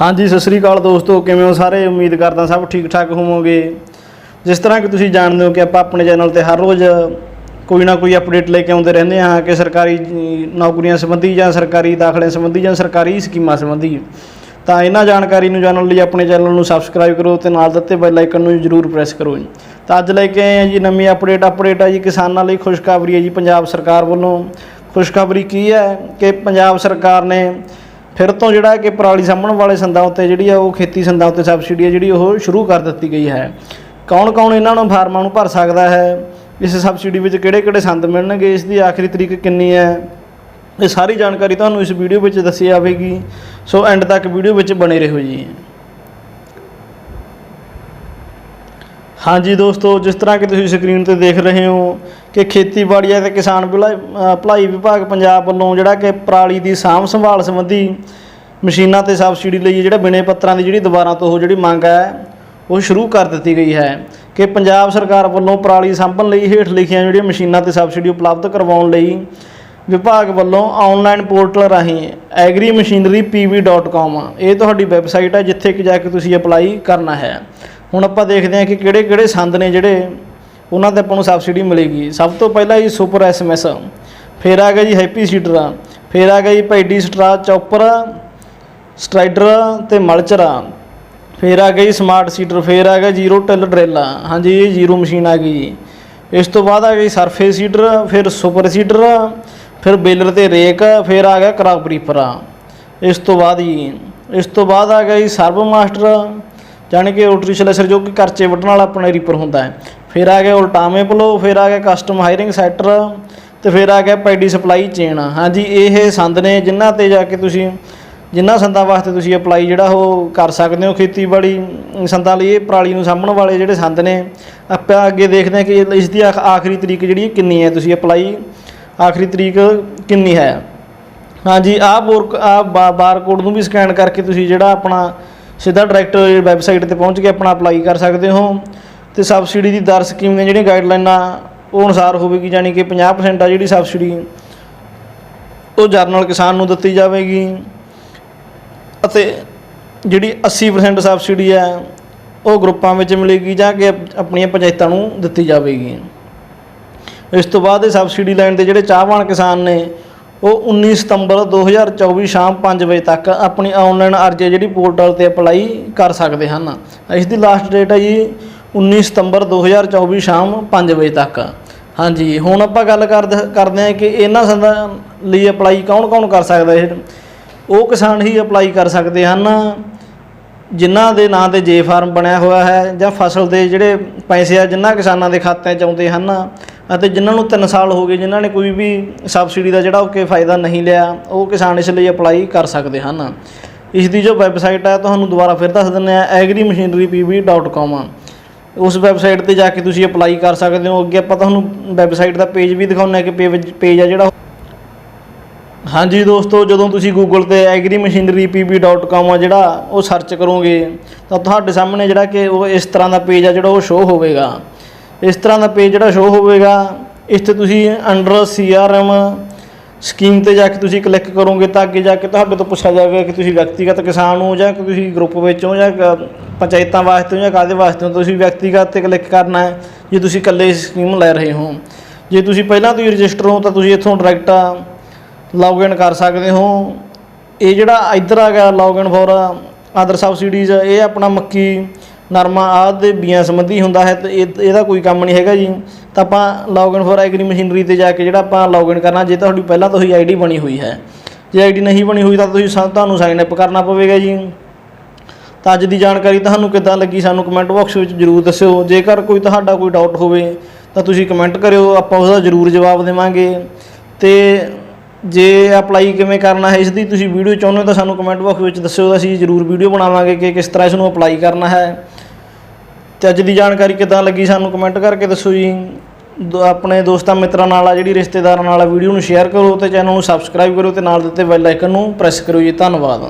ਹਾਂਜੀ, ਸਤਿ ਸ੍ਰੀ ਅਕਾਲ ਦੋਸਤੋ, ਕਿਵੇਂ ਹੋ ਸਾਰੇ? ਉਮੀਦ ਕਰਦਾ ਸਭ ਠੀਕ ਠਾਕ ਹੋਵੋਗੇ। ਜਿਸ ਤਰ੍ਹਾਂ ਕਿ ਤੁਸੀਂ ਜਾਣਦੇ ਹੋ ਕਿ ਆਪਾਂ ਆਪਣੇ ਚੈਨਲ ਤੇ ਹਰ ਰੋਜ਼ ਕੋਈ ਨਾ ਕੋਈ ਅਪਡੇਟ ਲੈ ਕੇ ਆਉਂਦੇ ਰਹਿੰਦੇ ਹਾਂ ਕਿ ਸਰਕਾਰੀ ਨੌਕਰੀਆਂ ਸੰਬੰਧੀ ਜਾਂ ਸਰਕਾਰੀ ਦਾਖਲੇ ਸੰਬੰਧੀ ਜਾਂ ਸਰਕਾਰੀ ਸਕੀਮਾਂ ਸੰਬੰਧੀ। ਤਾਂ ਇਹਨਾਂ ਜਾਣਕਾਰੀ ਨੂੰ ਜਾਣਨ ਲਈ ਆਪਣੇ ਚੈਨਲ ਨੂੰ ਸਬਸਕ੍ਰਾਈਬ ਕਰੋ ਤੇ ਨਾਲ ਦਿੱਤੇ ਬੈਲ ਆਈਕਨ ਨੂੰ ਜ਼ਰੂਰ ਪ੍ਰੈਸ ਕਰੋ ਜੀ। ਤਾਂ ਅੱਜ ਲੈ ਕੇ ਆਏ ਹਾਂ ਜੀ ਨਵੀਂ ਅਪਡੇਟ। ਅਪਡੇਟ ਹੈ ਜੀ ਕਿਸਾਨਾਂ ਲਈ ਖੁਸ਼ਖਬਰੀ ਹੈ ਜੀ ਪੰਜਾਬ ਸਰਕਾਰ ਵੱਲੋਂ। ਖੁਸ਼ਖਬਰੀ ਕੀ ਹੈ ਕਿ ਪੰਜਾਬ ਸਰਕਾਰ ਨੇ ਫਿਰ ਤੋਂ ਜਿਹੜਾ ਕਿ ਪਰਾਲੀ ਸਾਂਭਣ ਵਾਲੇ ਸੰਦਾਂ ਉੱਤੇ ਜਿਹੜੀ ਆ ਉਹ ਖੇਤੀ ਸੰਦਾਂ ਉੱਤੇ ਸਬਸਿਡੀ ਹੈ ਜਿਹੜੀ ਉਹ ਸ਼ੁਰੂ ਕਰ ਦਿੱਤੀ ਗਈ ਹੈ। ਕੌਣ ਕੌਣ ਇਹਨਾਂ ਨੂੰ ਫਾਰਮਾਂ ਨੂੰ ਭਰ ਸਕਦਾ ਹੈ? ਇਸ ਸਬਸਿਡੀ ਵਿੱਚ ਕਿਹੜੇ ਕਿਹੜੇ ਸੰਦ ਮਿਲਣਗੇ? ਇਸ ਦੀ ਆਖਰੀ ਤਰੀਕ ਕਿੰਨੀ ਹੈ? ਇਹ ਸਾਰੀ ਜਾਣਕਾਰੀ ਤੁਹਾਨੂੰ ਇਸ ਵੀਡੀਓ ਵਿੱਚ ਦੱਸੀ ਜਾਵੇਗੀ। ਸੋ ਐਂਡ ਤੱਕ ਵੀਡੀਓ ਵਿੱਚ ਬਣੇ ਰਹੋ ਜੀ। ਹਾਂਜੀ ਦੋਸਤੋ, ਜਿਸ ਤਰ੍ਹਾਂ ਕਿ ਤੁਸੀਂ ਸਕਰੀਨ ਤੇ ਦੇਖ ਰਹੇ ਹੋ ਕਿ ਖੇਤੀਬਾੜੀ ਅਤੇ ਕਿਸਾਨ ਭਲਾਈ ਭਲਾਈ ਵਿਭਾਗ ਪੰਜਾਬ ਵੱਲੋਂ ਜਿਹੜਾ ਕਿ ਪਰਾਲੀ ਦੀ ਸਾਂਭ ਸੰਭਾਲ ਸੰਬੰਧੀ ਮਸ਼ੀਨਾਂ ਤੇ ਸਬਸਿਡੀ ਲਈ ਜਿਹੜਾ ਬਿਨੇ ਪੱਤਰਾਂ ਦੀ ਜਿਹੜੀ ਦੁਬਾਰਾ ਤੋਂ ਉਹ ਜਿਹੜੀ ਮੰਗ ਹੈ, ਉਹ ਸ਼ੁਰੂ ਕਰ ਦਿੱਤੀ ਗਈ ਹੈ ਕਿ ਪੰਜਾਬ ਸਰਕਾਰ ਵੱਲੋਂ ਪਰਾਲੀ ਸਾਂਭਣ ਲਈ ਹੇਠ ਲਿਖੀਆਂ ਜਿਹੜੀਆਂ ਮਸ਼ੀਨਾਂ ਤੇ ਸਬਸਿਡੀ ਉਪਲਬਧ ਕਰਵਾਉਣ ਲਈ ਵਿਭਾਗ ਵੱਲੋਂ ਆਨਲਾਈਨ ਪੋਰਟਲ ਰਾਹੀਂ agrimachinerypv.com ਇਹ ਤੁਹਾਡੀ ਵੈਬਸਾਈਟ ਹੈ ਜਿੱਥੇ ਕਿ ਜਾ ਕੇ ਤੁਸੀਂ ਅਪਲਾਈ ਕਰਨਾ ਹੈ। ਹੁਣ ਆਪਾਂ ਦੇਖਦੇ ਹਾਂ ਕਿ ਕਿਹੜੇ ਕਿਹੜੇ ਸੰਦ ਨੇ ਜਿਹੜੇ ਉਹਨਾਂ ਤੇ ਆਪਾਂ ਨੂੰ ਸਬਸਿਡੀ ਮਿਲੇਗੀ। ਸਭ ਤੋਂ ਪਹਿਲਾਂ ਜੀ ਸੁਪਰ ਐਸਐਮਐਸ, ਫਿਰ ਆ ਗਿਆ ਜੀ ਹੈਪੀ ਸੀਡਰ, ਫਿਰ ਆ ਗਿਆ ਜੀ ਪੈਡੀ ਸਟਰਾ ਚੌਪਰ, ਸਟਰਾਈਡਰ ਤੇ ਮਲਚਰ, ਫਿਰ ਆ ਗਿਆ ਜੀ ਸਮਾਰਟ ਸੀਡਰ, ਫਿਰ ਆ ਗਿਆ ਜ਼ੀਰੋ ਟਿਲ ਡਰਿਲ। ਹਾਂਜੀ, ਇਹ ਜ਼ੀਰੋ ਮਸ਼ੀਨ ਆ ਗਈ ਜੀ। ਇਸ ਤੋਂ ਬਾਅਦ ਆ ਗਈ ਸਰਫੇਸ ਸੀਡਰ, ਫਿਰ ਸੁਪਰ ਸੀਡਰ, ਫਿਰ ਬੇਲਰ ਤੇ ਰੇਕ, ਫਿਰ ਆ ਗਿਆ ਕ੍ਰਾਪ ਰੀਪਰ ਇਸ ਤੋਂ ਬਾਅਦ ਜੀ, ਇਸ ਤੋਂ ਬਾਅਦ ਆ ਗਿਆ ਜੀ ਸਰਬ ਮਾਸਟਰ ਜਾਣੀ ਕਿ ਰੋਟਰੀ ਸਲੈਸਰ ਜੋ ਕਿ ਕਰਚੇ ਵੱਢਣ ਵਾਲਾ ਆਪਣਾ ਰੀਪਰ ਹੁੰਦਾ ਹੈ। ਫਿਰ ਆ ਗਿਆ ਉਲਟਾਵੇਂ ਪਲੋ, ਫਿਰ ਆ ਗਿਆ ਕਸਟਮ ਹਾਇਰਿੰਗ ਸੈਟਰ ਤੇ ਫਿਰ ਆ ਗਿਆ ਪੈਡੀ ਸਪਲਾਈ ਚੇਨ ਹਾਂਜੀ, ਇਹ ਸੰਦ ਨੇ ਜਿਨ੍ਹਾਂ ਤੇ ਜਾ ਕੇ ਤੁਸੀਂ, ਜਿਨ੍ਹਾਂ ਸੰਦਾਂ ਵਾਸਤੇ ਤੁਸੀਂ ਅਪਲਾਈ ਜਿਹੜਾ ਉਹ ਕਰ ਸਕਦੇ ਹੋ ਖੇਤੀਬਾੜੀ ਸੰਦਾਂ ਲਈ, ਇਹ ਪਰਾਲੀ ਨੂੰ ਸਾਂਭਣ ਵਾਲੇ ਜਿਹੜੇ ਸੰਦ ਨੇ, ਆਪਾਂ ਅੱਗੇ ਦੇਖਦੇ ਹਾਂ ਕਿ ਇਸ ਦੀ ਆਖ- ਆਖਰੀ ਤਰੀਕ ਜਿਹੜੀ ਕਿੰਨੀ ਹੈ, ਤੁਸੀਂ ਅਪਲਾਈ ਆਖਰੀ ਤਰੀਕ ਕਿੰਨੀ ਹੈ। ਹਾਂਜੀ, ਆਹ ਬੋਰ ਆ ਬਾਰਕੋਡ ਨੂੰ ਵੀ ਸਕੈਨ ਕਰਕੇ ਤੁਸੀਂ ਜਿਹੜਾ ਆਪਣਾ ਸਿੱਧਾ ਡਾਇਰੈਕਟ ਵੈਬਸਾਈਟ ਤੇ ਪਹੁੰਚ ਕੇ ਆਪਣਾ ਅਪਲਾਈ ਕਰ ਸਕਦੇ ਹੋ ਤੇ ਸਬਸਿਡੀ ਦੀ ਦਰ ਸਕੀਮ ਦੀਆਂ ਜਿਹੜੀਆਂ ਗਾਈਡਲਾਈਨਾਂ ਉਹ ਅਨੁਸਾਰ ਹੋਵੇਗੀ ਯਾਨੀ ਕਿ 50% ਆ ਜਿਹੜੀ ਸਬਸਿਡੀ ਉਹ ਜਰਨਲ ਕਿਸਾਨ ਨੂੰ ਦਿੱਤੀ ਜਾਵੇਗੀ ਅਤੇ ਜਿਹੜੀ 80% ਸਬਸਿਡੀ ਹੈ ਉਹ ਗਰੁੱਪਾਂ ਵਿੱਚ ਮਿਲੇਗੀ ਜਾਂ ਕਿ ਆਪਣੀਆਂ ਪੰਚਾਇਤਾਂ ਨੂੰ ਦਿੱਤੀ ਜਾਵੇਗੀ। ਇਸ ਤੋਂ ਬਾਅਦ ਇਹ ਸਬਸਿਡੀ ਲੈਣ ਦੇ ਜਿਹੜੇ ਚਾਹਵਾਨ ਕਿਸਾਨ ਨੇ ਉਹ 19 ਸਤੰਬਰ 2024 ਸ਼ਾਮ 5 ਵਜੇ ਤੱਕ ਆਪਣੀ ਆਨਲਾਈਨ ਅਰਜ਼ੀ ਜਿਹੜੀ ਪੋਰਟਲ ਤੇ ਅਪਲਾਈ ਕਰ ਸਕਦੇ ਹਨ। ਇਸ ਦੀ ਲਾਸਟ ਡੇਟ ਹੈ ਜੀ 19 ਸਤੰਬਰ 2024 ਸ਼ਾਮ 5 ਵਜੇ ਤੱਕ। ਹਾਂਜੀ, ਹੁਣ ਆਪਾਂ ਗੱਲ ਕਰਦੇ ਕਰਦੇ ਹਾਂ ਕਿ ਇਹਨਾਂ ਸੰਦਾਂ ਲਈ ਅਪਲਾਈ ਕੌਣ-ਕੌਣ ਕਰ ਸਕਦਾ ਹੈ। ਉਹ ਕਿਸਾਨ ਹੀ ਅਪਲਾਈ ਕਰ ਸਕਦੇ ਹਨ, ਜਿਨ੍ਹਾਂ ਦੇ ਨਾਂ ਤੇ ਜੇ ਫਾਰਮ ਬਣਿਆ ਹੋਇਆ ਹੈ ਜਾਂ ਫਸਲ ਦੇ ਜਿਹੜੇ ਪੈਸੇ ਆ, ਜਿਨ੍ਹਾਂ ਕਿਸਾਨਾਂ ਦੇ ਖਾਤਿਆਂ 'ਚ ਆਉਂਦੇ ਹਨ ਅਤੇ ਜਿਨ੍ਹਾਂ ਨੂੰ 3 ਸਾਲ ਹੋ ਗਏ, ਜਿਨ੍ਹਾਂ ਨੇ ਕੋਈ ਵੀ ਸਬਸਿਡੀ ਦਾ ਜਿਹੜਾ ਉਹ ਕਿ ਫਾਇਦਾ ਨਹੀਂ ਲਿਆ, ਉਹ ਕਿਸਾਨ ਇਸ ਲਈ ਅਪਲਾਈ ਕਰ ਸਕਦੇ ਹਨ। ਇਸ ਦੀ ਜੋ ਵੈਬਸਾਈਟ ਹੈ ਤੁਹਾਨੂੰ ਦੁਬਾਰਾ ਫਿਰ ਦੱਸ ਦਿੰਦੇ ਆ agrimachinerypv.com ਉਸ ਵੈਬਸਾਈਟ ਤੇ ਜਾ ਕੇ ਤੁਸੀਂ ਅਪਲਾਈ ਕਰ ਸਕਦੇ ਹੋ। ਅੱਗੇ ਆਪਾਂ ਤੁਹਾਨੂੰ ਵੈਬਸਾਈਟ ਦਾ ਪੇਜ ਵੀ ਦਿਖਾਉਂਦੇ ਆ ਕਿ ਪੇਜ ਪੇਜ ਆ ਜਿਹੜਾ ਹਾਂਜੀ ਦੋਸਤੋ, ਜਦੋਂ ਤੁਸੀਂ ਗੂਗਲ ਤੇ agrimachinerypv.com ਆ ਜਿਹੜਾ, ਉਹ ਸਰਚ ਕਰੋਗੇ, ਤਾਂ ਤੁਹਾਡੇ ਸਾਹਮਣੇ ਜਿਹੜਾ ਕਿ ਉਹ ਇਸ ਤਰ੍ਹਾਂ ਦਾ ਪੇਜ ਆ ਜਿਹੜਾ ਉਹ ਸ਼ੋ ਹੋਵੇਗਾ। ਇਸ ਤਰ੍ਹਾਂ ਦਾ ਪੇਜ ਜਿਹੜਾ ਸ਼ੋ ਹੋਵੇਗਾ ਇਸ ਤੇ ਤੁਸੀਂ ਅੰਡਰ CRM ਸਕੀਮ ਤੇ ਜਾ ਕੇ ਤੁਸੀਂ ਕਲਿੱਕ ਕਰੋਗੇ ਤਾਂ ਅੱਗੇ ਜਾ ਕੇ ਤੁਹਾਡੇ ਤੋਂ ਪੁੱਛਿਆ ਜਾਵੇਗਾ ਕਿ ਤੁਸੀਂ ਵਿਅਕਤੀਗਤ ਕਿਸਾਨ ਹੋ ਜਾਂ ਕਿ ਤੁਸੀਂ ਗਰੁੱਪ ਵਿੱਚ ਹੋ ਜਾਂ ਪੰਚਾਇਤਾਂ ਵਾਸਤੇ ਹੋ ਜਾਂ ਕਾਹਦੇ ਵਾਸਤੇ ਹੋ, ਤੁਸੀਂ ਵਿਅਕਤੀਗਤ ਤੇ ਕਲਿੱਕ ਕਰਨਾ ਹੈ, ਜੇ ਤੁਸੀਂ ਇਕੱਲੇ ਸਕੀਮ ਲੈ ਰਹੇ ਹੋ। ਜੇ ਤੁਸੀਂ ਪਹਿਲਾਂ ਤੋਂ ਹੀ ਰਜਿਸਟਰ ਹੋ ਤਾਂ ਤੁਸੀਂ ਇੱਥੋਂ ਡਾਇਰੈਕਟ ਲੌਗਇਨ ਕਰ ਸਕਦੇ ਹੋ। ਇਹ ਜਿਹੜਾ ਇੱਧਰ ਆ ਗਿਆ ਲੌਗਇਨ ਫॉर ਅਦਰ ਸਬਸਿਡੀਜ਼ ਇਹ ਆਪਣਾ ਮੱਕੀ ਨਰਮਾ ਆਦ ਦੇ ਬੀਆਂ ਸੰਬੰਧੀ ਹੁੰਦਾ ਹੈ ਤੇ ਇਹ- ਇਹਦਾ ਕੋਈ ਕੰਮ ਨਹੀਂ ਹੈਗਾ ਜੀ। ਤਾਂ ਆਪਾਂ ਲੌਗਇਨ ਫॉर ਐਗਰੀ ਮਸ਼ੀਨਰੀ ਤੇ ਜਾ ਕੇ ਜਿਹੜਾ ਆਪਾਂ ਲੌਗਇਨ ਕਰਨਾ, ਜੇ ਤੁਹਾਡੀ ਪਹਿਲਾਂ ਤੋਂ ਹੀ ਆਈਡੀ ਬਣੀ ਹੋਈ ਹੈ। ਜੇ ਆਈਡੀ ਨਹੀਂ ਬਣੀ ਹੋਈ ਤਾਂ ਤੁਸੀਂ ਸਾ- ਤੁਹਾਨੂੰ ਸਾਈਨ ਅਪ ਕਰਨਾ ਪਵੇਗਾ ਜੀ। ਤਾਂ ਅੱਜ ਦੀ ਜਾਣਕਾਰੀ ਤੁਹਾਨੂੰ ਕਿੱਦਾਂ ਲੱਗੀ, ਸਾਨੂੰ ਕਮੈਂਟ ਬਾਕਸ ਵਿੱਚ ਜਰੂਰ ਦੱਸਿਓ। ਜੇਕਰ ਕੋਈ ਤੁਹਾਡਾ ਕੋਈ ਡਾਊਟ ਹੋਵੇ, ਤਾਂ ਤੁਸੀਂ ਕਮੈਂਟ ਕਰਿਓ, ਆਪਾਂ ਉਹਦਾ ਜਰੂਰ ਜਵਾਬ ਦੇਵਾਂਗੇ। ਤੇ ਜੇ ਅਪਲਾਈ ਕਿਵੇਂ ਕਰਨਾ ਹੈ, ਇਸ ਦੀ ਤੁਸੀਂ ਵੀਡੀਓ ਚਾਹੁੰਦੇ ਹੋ ਤਾਂ ਸਾਨੂੰ ਕਮੈਂਟ ਬਾਕਸ ਵਿੱਚ ਦੱਸਿਓ, ਅਸੀਂ ਜਰੂਰ ਵੀਡੀਓ ਬਣਾਵਾਂਗੇ ਕਿ ਕਿਸ ਤਰ੍ਹਾਂ ਇਸ ਨੂੰ ਅਪਲਾਈ ਕਰਨਾ ਹੈ। ਤੇ ਅੱਜ ਦੀ ਜਾਣਕਾਰੀ ਕਿੱਦਾਂ ਲੱਗੀ ਸਾਨੂੰ ਕਮੈਂਟ ਕਰਕੇ ਦੱਸੋ ਜੀ। ਦੋ- ਆਪਣੇ ਦੋਸਤਾਂ ਮਿੱਤਰਾਂ ਨਾਲ ਆ ਜਿਹੜੀ ਰਿਸ਼ਤੇਦਾਰਾਂ ਨਾਲ ਵੀਡੀਓ ਨੂੰ ਸ਼ੇਅਰ ਕਰੋ ਤੇ ਚੈਨਲ ਨੂੰ ਸਬਸਕ੍ਰਾਈਬ ਕਰੋ ਤੇ ਨਾਲ ਦਿੱਤੇ ਬੈਲ ਆਈਕਨ ਨੂੰ ਪ੍ਰੈਸ ਕਰੋ ਜੀ। ਧੰਨਵਾਦ।